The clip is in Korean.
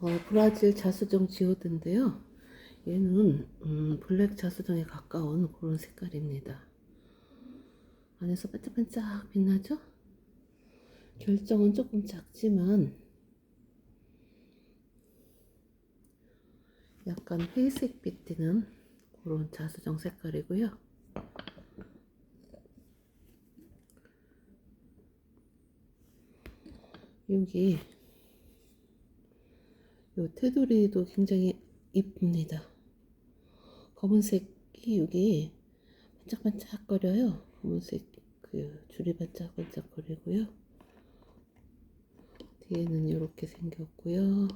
어, 브라질 자수정 지오드인데요. 얘는 음, 블랙 자수정에 가까운 그런 색깔입니다. 안에서 반짝반짝 빛나죠? 결정은 조금 작지만 약간 회색 빛 띠는 그런 자수정 색깔이고요. 여기 요 테두리도 굉장히 이쁩니다. 검은색이 여기 반짝반짝거려요. 검은색 그 줄이 반짝반짝거리고요. 뒤에는 이렇게 생겼고요.